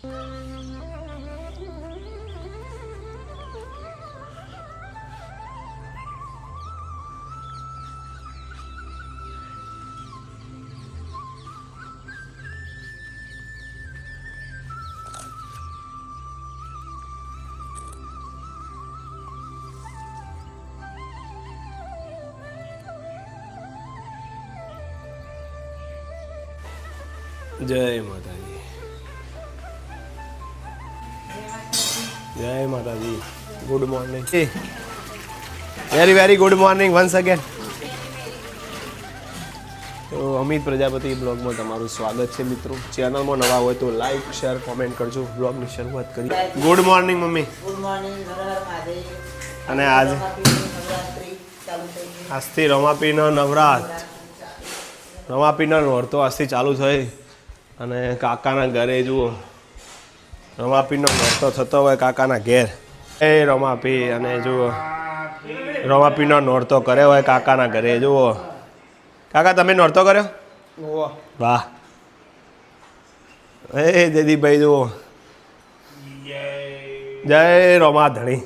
જય માતાજી. જય માતાજી. Good morning very very good morning once again તો અમિત પ્રજાપતિ બ્લોગમાં તમારું સ્વાગત છે મિત્રો. ચેનલમાં નવા હોય તો લાઈક શેર કોમેન્ટ કરજો. બ્લોગની શરૂઆત કરી good morning mummy. Good morning અને આજ આજથી રમાપીનો નવરાત. રમાપીનો નોરતો આજથી ચાલુ થઈ. અને કાકાના ઘરે જુઓ. રમાપીનો નોરતો થતો હોય કાકાના ઘેર. એ રમાપી અને જુઓ. રમાપીનો નોરતો કર્યો હોય કાકાના ઘરે જુઓ. કાકા તમે નોરતો કર્યો? વાહ. એ જયદીપભાઈ જુઓ. જય રોમા ધણી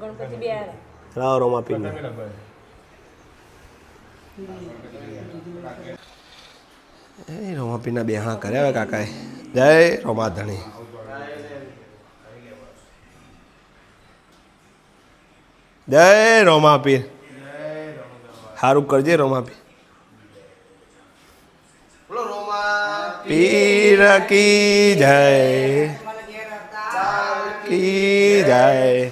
ગણપતિ રોમા લાવો રોમાપીને એ રોમાપીના બેહા કર્યા હોય કાકાએ. જય રોમાધણી. જય રોમાપીર. સારું કરજે રોમાપીર. પીર કી જય. કી જય.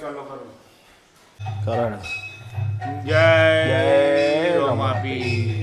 કરણ જય જય રોમાપી.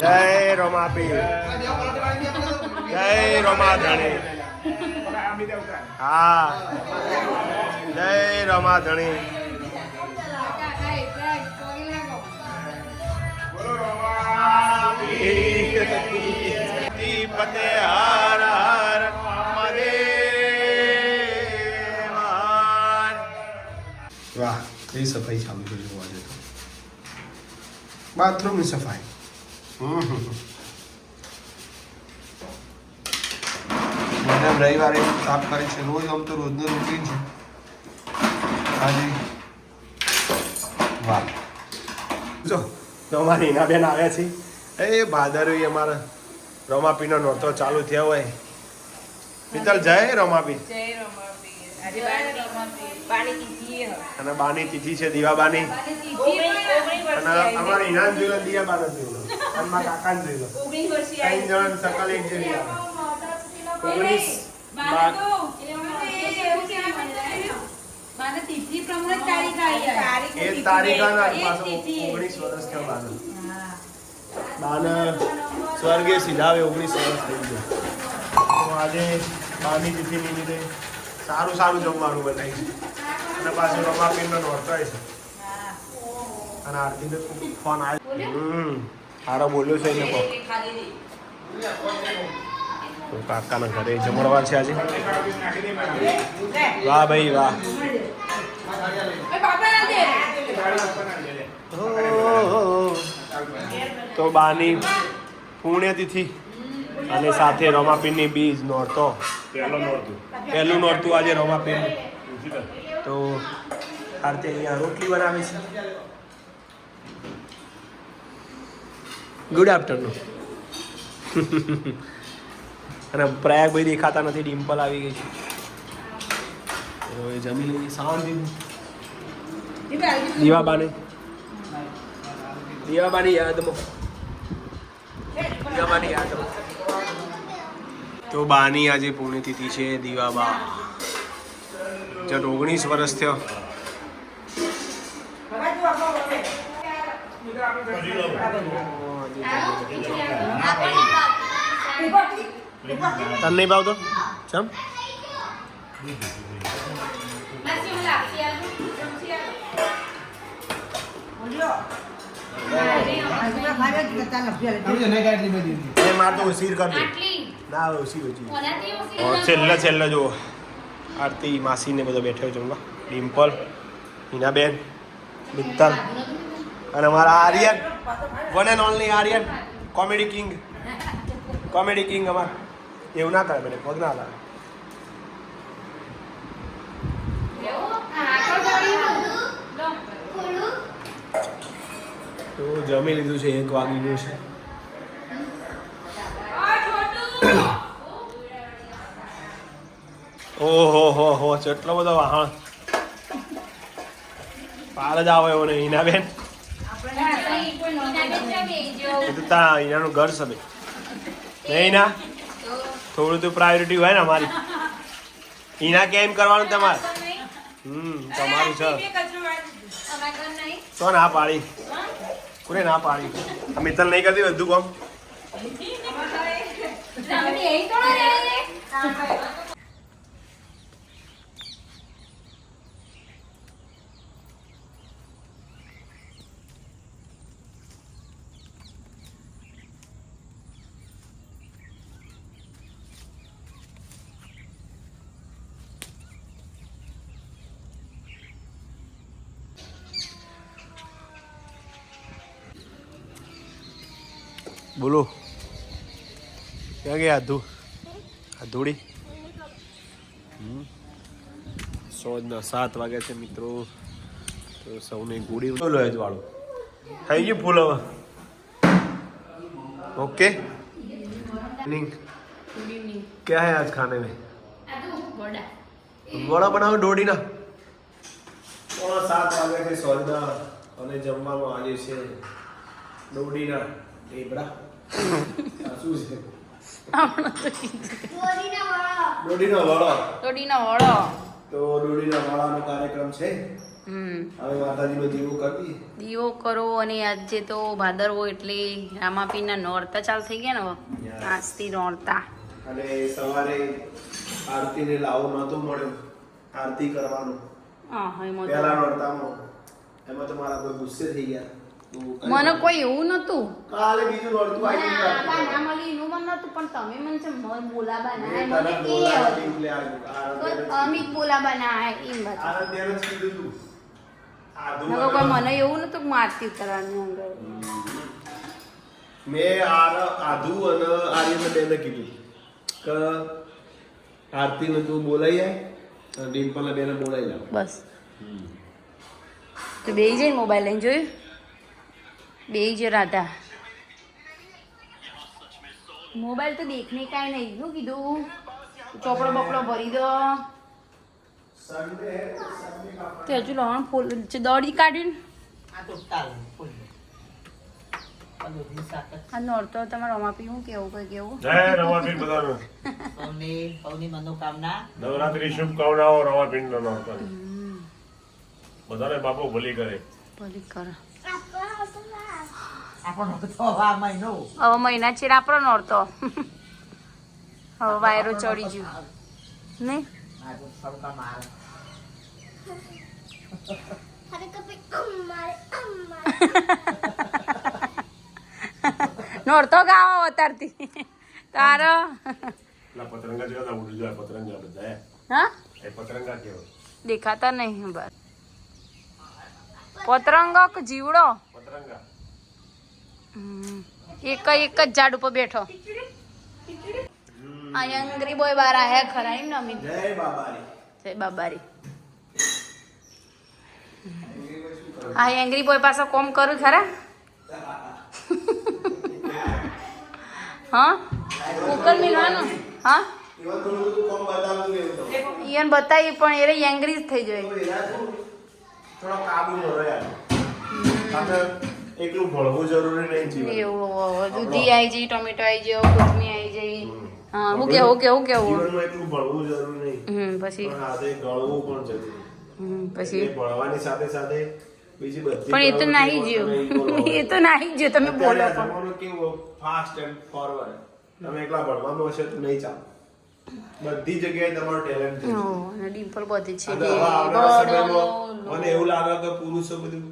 જય રમાપી જય રમાધણી. હા. જય રમાધણી. પતે હાર હાર મરે. વાહ કઈ સફાઈ ચાલુ છે જોવા બાથરૂમની સફાઈ. મને રવિવારે સાફ કરે છે. રોજ આમ તો રોજનું રૂટીન છે. આજે વાહ જો તો અમારી હિનાબેન આવ્યા છે. એ ભાદરવી અમારા રમાપીનો નોરતો ચાલુ થયો હોય. મિત્તલ જય રમાપી. બાની. બાની. અને બાની તિથિ છે દીવાબાની. અને અમારે ઇનામ જોઈ લો જીવન જોઈ લો કાકાને જોઈ લો ઓગણીસ ત્રણ જણ સકલ એક તારીખ એ તિથિ તારીખ બે- અને એક પાછો તિથિ. ઓગણીસ વર્ષ થયો બાને બાને સ્વર્ગે સીધા ઓગણીસ વર્ષ થઈ ગયા. તો આજે બાની તિથિ નિમિત્તે સારું સારું જમવાનું બનાવીશું. અને પાછું રમાપીરનો નોરતાય છે અને આરતીને ફોન આવ્યો હમ. સારો બોલ્યો છે એને. તો કાકાના ઘરે જમણવાર છે આજે. વાહ ભાઈ વાહ. તો બાની પુણ્યતિથિ. અને સાથે રમાપીરની બીજ નોરતો. પહેલું નોરતું. આજે રમાપીન તો આરતી અહીંયા રોટલી બનાવે છે. ગુડ આફ્ટરનૂન અને પ્રયાગભાઈ દેખાતા નથી ડિમ્પલ આવી ગઈ છે. જમી લઈએ શાંતિ દીવાબાને. દીવાબાની યાદમાં. દીવાબાની યાદમાં. તો બાની આજે પુણ્યતિથિ છે, દીવાબા. જટ ઓગણીસ વર્ષ થયો. તને નહીં ભાવતો ચમ? છેલ્લે છેલ્લે જુઓ. આરતી માસીને બધો બેઠો જમવા. ડિમ્પલ હિનાબેન મિત્તલ. અને અમારા Aryan, one and only Aryan, comedy king. Comedy king અમાર. એવું ના કરે મને પગ ના લાગે. તો જમી લીધું છે, એક વાગી ગયું છે. ઓહો, હો હો એટલો બધો વાહણ. પાર જ આવે એવો નહીં, ના બેન? તો તા હિનાનું ઘર છે બે નહીં ના? થોડું તો પ્રાયોરિટી હોય ને અમારી. એના કેમ કરવાનું તમારે? હમ, તમારું છે. તો ના પાડી. કોને ના પાડી? આ મિત્તલ નહીં કરતી બધું કામ? બોલો ક્યાં ગયા આધુ આધુડી હમ. સોજના સાત વાગ્યા છે મિત્રો તો સૌને ગુડી બોલો જ વાળું થઈ ગયું ફૂલ હવે ओके इवनिंग क्या है आज खाने में વડા બનાવો દોડીના પોણા સાત વાગ્યા છે સોજના અને જમવાનું આજે છે દોડીના ઢેબરા આ શું છે દોડીનો વડો તોડીનો વડો તો દોડીના વડાનો કાર્યક્રમ છે. હવે માતાજીનો દીવો કરી દીવો કરો અને આજે તો ભાદરવો એટલે રામાપીરના નોરતા ચાલુ થઈ ગયા ને. આજથી નોરતા. અને સવારે આરતીને લાવો નહોતો મળ્યો. આરતી કરવાનું. હા હા, એમાં તો- પહેલા નોરતામાં. એમાં તો મારા કોઈ ગુસ્સે થઈ ગયા. મને કોઈ એવું નતું. કાલે બીજું રડતું આવી ગયું ના, બા, ના મળી એનું મન નતું પણ તમે મને છે મન બોલાબા ના મને કે અમિત બોલાબા ના એમ બાજુ આ તેરે કીધું તું. આધું કોઈ મને એવું નતું મારતી કરવાની અંદર. મેં આ- આધુ અને આર્યને બેને કીધું કે આરતીને તું બોલાઈ આય ડિમ્પલને બેને બોલાઈ લાવ બસ. તો બે જઈ મોબાઈલ લઈને જોયું? બે જ રાધા. મોબાઈલ તો દેખને કાંઈ નહીં શું કીધું. ચોપડો બપડો ભરી દો. તો હજુ લણ ફૂલ દોડી કાઢ્યું આ નોરતો તમારે રમાપી હું કેવું કઈ કેવું? જય રમાપીર બધાને. સૌની સૌની મનોકામના. નવરાત્રી શુભકામનાઓ રમાપીર બધાને બાપુ ભલી કરે. ભલી કરો. હવે મહિના. છે આપણો નોરતો. હવે વાયરો ચડી ગયું. નહીં? નોરતો ગાવો અતારથી તારો? પતરંગા જેવા ઉડી જાય પતરંગા બધા હા? એ પતરંગા કેવો? દેખાતા નહીં બસ. પતરંગક જીવડો. પતરંગા. એક એક જ ઝાડ ઉપર બેઠો. આ અંગ્રી બોય બાર આયા ખરા એમ ને અમિત જય બાબારી. જય બાબારી. આ એંગ્રી બોય પાસે કોમ કરું ખરા? હા? કુકર મિલવાનું? હા. ઈયન બતાવી પણ એ એંગ્રી જ થઈ જાય. થોડું કાબુ રહે. યાર. આપણે એકલું ભણવું જરૂરી નહીં જીવન એવું દૂધી આવી જઈ ટોમેટો આવી જાય કોથમી આવી જઈ. હા હું કેવું કેવું કેવું? જીવનમાં એટલું ભણવું જરૂરી નહીં. હમ પછી? સાથે ગળવું પણ જરૂરી. હમ પછી? ભણવાની સાથે સાથે બીજી બધી પણ એ તો નાહી ગયો એ તો નાહી ગયો તમે બોલો જમાનો કેવો ફાસ્ટ એન્ડ ફોરવર્ડ તમે એકલા ભણવાનું હશે તો નહીં ચાલે. બધી જગ્યાએ તમારો ટેલેન્ટ છે. ડિમ્પલ બધી છે મને એવું લાગે કે પુરુષો બધું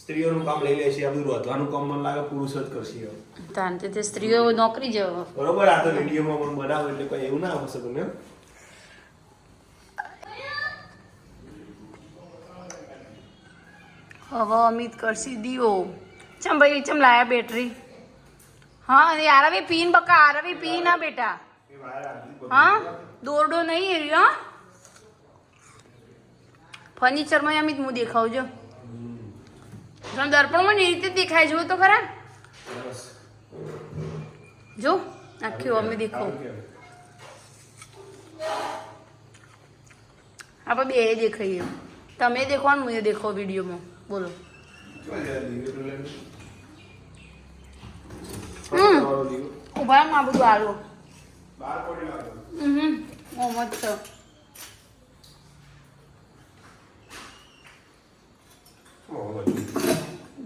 સ્ત્રીઓનું કામ લઈ લે છે આ બધું રોધવાનું કામ મને લાગે પુરુષ જ કરશે. તાન તે સ્ત્રીઓ નોકરી જ બરોબર આ તો વિડીયોમાં પણ બનાવો એટલે કોઈ એવું ના આવશે તમને હવે અમિત કરશી દીવો. ચમ ભાઈ ચમ લાયા બેટરી? હા અને આરવી પીન બકા આરવી પી ના બેટા. હા? દોરડો નહીં હા? ફર્નિચરમાં અમિત હું દેખાવજો. તમે દર્પણમાં એ રીતે દેખાય જુઓ તો ખરા. જો આખી અમે દેખો આપણે બે દેખાઈએ. તમે દેખો ને હું દેખો વિડીયોમાં. બોલો. ઊભા માં બધું આલો હમ. હમ મોહમ્મદ છો.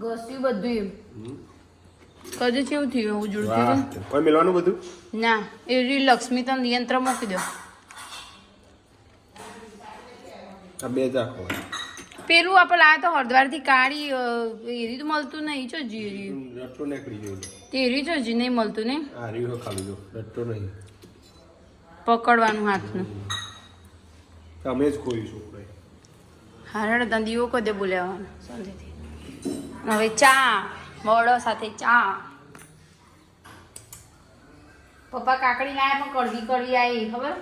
ઘસ્યું બધું કદી કેવું થયું એવું જોડતું. કોઈ મિલવાનું બધું? ના એ લક્ષ્મી તને યંત્ર મૂકી દો આ બે રાખો. પેલું આપણે આ તો હરદ્વારથી કાળી એરી તો મળતું નહીં છો જી રટ્ટો નીકળી ગયો તેરી છો જી નહીં મળતું નહીં. આ રહ્યો ખાલી જો રટ્ટો નહીં. પકડવાનું હાથનું. તમે જ ખોઈશું. હારડ તને દીવો કદે બોલાવવાનું. શાંતિથી. હવે ચા વડો સાથે ચા. પપ્પા કાકડી લાયા પણ કડવી કડવી આવી ખબર?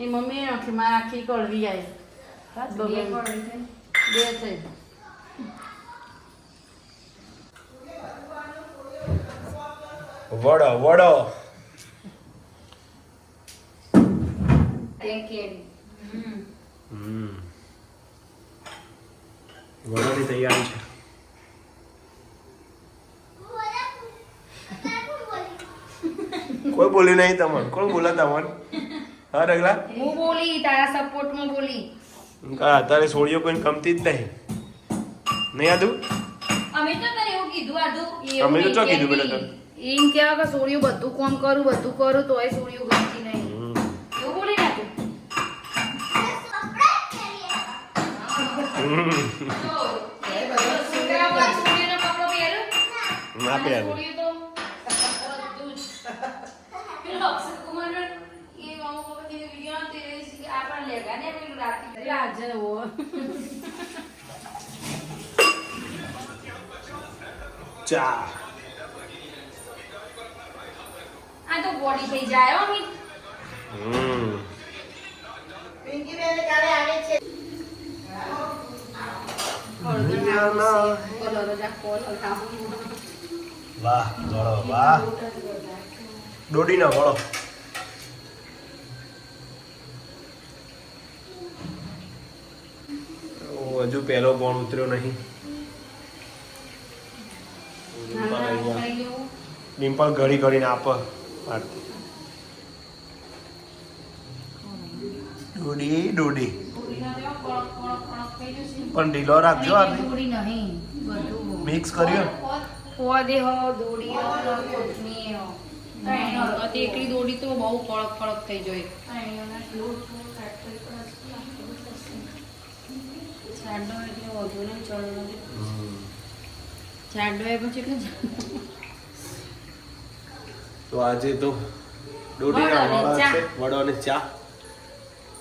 એ મમ્મી નાખી મારા આખી કડવી આવી. બે થઈ. વડો વડો. હમ. વડાની તૈયારી છે. કોઈ બોલ્યું નહીં તમને કોણ બોલે તમને? હા રગલા? હું બોલી તારા સપોર્ટમાં બોલી. કા અત્યારે સોળીઓ કોઈ ગમતી જ નહીં. નહીં આદુ? અમે તો તને એવું કીધું આદુ. અમે તો ચો કીધું બેટા તને? એમ કેવા કે સોડિયું બધું કોમ કરું બધું કરું તોય સોડિયું ગમતી નહીં. ચા. આ તો બોડી થઈ જાય હો હમ. પિંકી બેન કાલે આવે છે. કલર વાહ ગળો વાહ દોડીના ગળો હજુ પહેલો બોણ ઉતર્યો નહીં. ડિમ્પલ ઘડી ઘડીને આપ આરતી. ડોડી ડોડી. પણ ઢીલો રાખજો દોડી બધું. મિક્સ કર્યો દોડી એકલી દોડી તો બહુ કડક કડક થઈ જાય. છાંડો એટલે વધુ ને ચડો જાડો એ પછી કેટલું તો આજે તો દોડીના વડો અને ચા.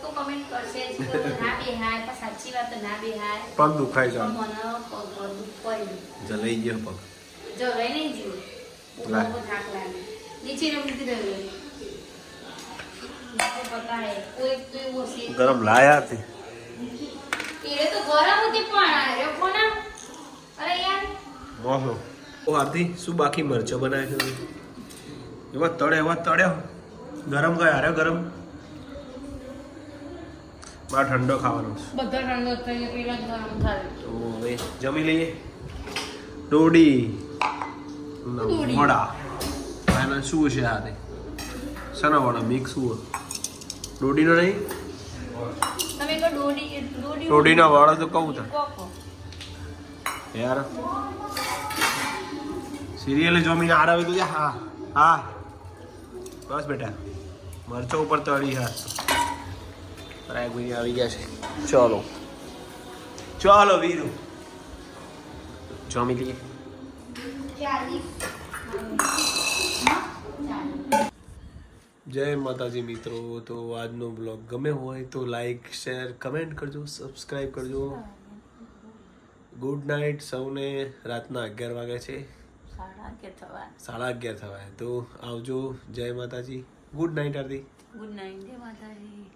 તો હોય કરશે જ કે કમ પડે સાચી વાત તો ના બેહાય પગ દુખાય છે. જલાઈ ગયો પગ. જરાય નહીં જોયું થાક લાગે. નીચે રમી દીધું પતા હે કોઈ તો એવું હશે ગરમ લાયા હતી. એ તો ગરમ હતી પણ અરે કોના? અરે યાર. ઓહો. ઓ આરતી શું બાકી મરચો બનાવે છે? એવા તળે એવા તળ્યો. ગરમ કયા અરે ગરમ. મારે ઠંડો ખાવાનો બધા ઠંડો થઈ પેલા ગરમ થાય. તો હવે જમી લઈએ. ડોડી. મોડા એના શું છે આ શાના વડા? મિક્સ શું ડોડીનો નહીં? તમે કહો દોડી દોડી ડોડીના વાળા તો કહું તા કોકો યાર. સિરિયલ જમીને આરાવે તો જા. હા હા. બસ બેટા. મરચો ઉપર તળી હા. રાય ગુઈ આવી ગયા છે. ચલો. ચાલો વીરુ. જમી લઈએ. જય માતાજી મિત્રો તો આજનો બ્લોગ ગમે હોય તો લાઈક શેર કમેન્ટ કરજો સબસ્ક્રાઈબ કરજો. ગુડ નાઇટ સૌને રાતના અગિયાર વાગે છે. સાડા અગિયાર થવાય તો આવજો જય માતાજી. Good night Aarti good night જય માતાજી.